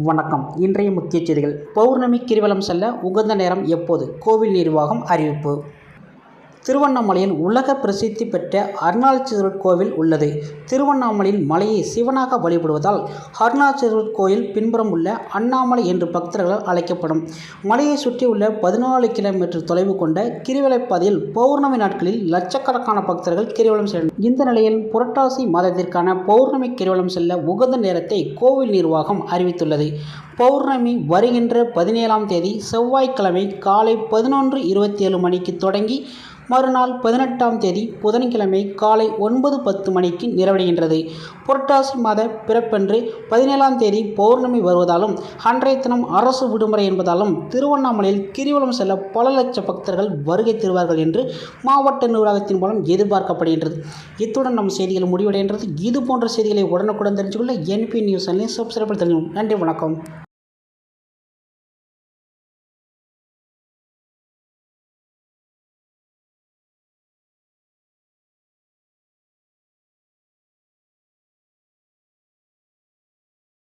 வணக்கம். இன்றைய முக்கிய செய்திகள். பௌர்ணமி கிரிவலம் செல்ல உகந்த நேரம் எப்போது? கோவில் நிர்வாகம் அறிவிப்பு. திருவண்ணாமலையில் உலக பிரசித்தி பெற்ற அருணாச்சலேஸ்வரர் கோவில் உள்ளது. திருவண்ணாமலையில் மலையை சிவனாக வழிபடுவதால் அருணாச்சலேஸ்வரர் கோயில் பின்புறம் உள்ள அண்ணாமலை என்று பக்தர்களால் அழைக்கப்படும். மலையை சுற்றியுள்ள பதினாலு கிலோமீட்டர் தொலைவு கொண்ட கிரிவலைப்பாதையில் பௌர்ணமி நாட்களில் லட்சக்கணக்கான பக்தர்கள் கிரிவலம் செல்லும். இந்த நிலையில் புரட்டாசி மாதத்திற்கான பௌர்ணமி கிரிவலம் செல்ல உகந்த நேரத்தை கோவில் நிர்வாகம் அறிவித்துள்ளது. பௌர்ணமி வருகின்ற பதினேழாம் தேதி செவ்வாய்க்கிழமை காலை பதினொன்று இருபத்தி ஏழு மணிக்கு தொடங்கி மறுநாள் பதினெட்டாம் தேதி புதன்கிழமை காலை ஒன்பது பத்து மணிக்கு நிறைவடைகின்றது. புரட்டாசி மாத பிறப்பன்று பதினேழாம் தேதி பௌர்ணமி வருவதாலும் அன்றைய தினம் அரசு விடுமுறை என்பதாலும் திருவண்ணாமலையில் கிரிவலம் செல்ல பல லட்ச பக்தர்கள் வருகை தருவார்கள் என்று மாவட்ட நிர்வாகத்தின் மூலம் எதிர்பார்க்கப்படுகின்றது. இத்துடன் நம் செய்திகள் முடிவடைகின்றது. இது போன்ற செய்திகளை உடனுக்குடன் தெரிஞ்சுக்கொள்ள என்பி நியூஸ் சேனலை சப்ஸ்கிரைப் தெரிஞ்சுக்கணும் நன்றி வணக்கம்.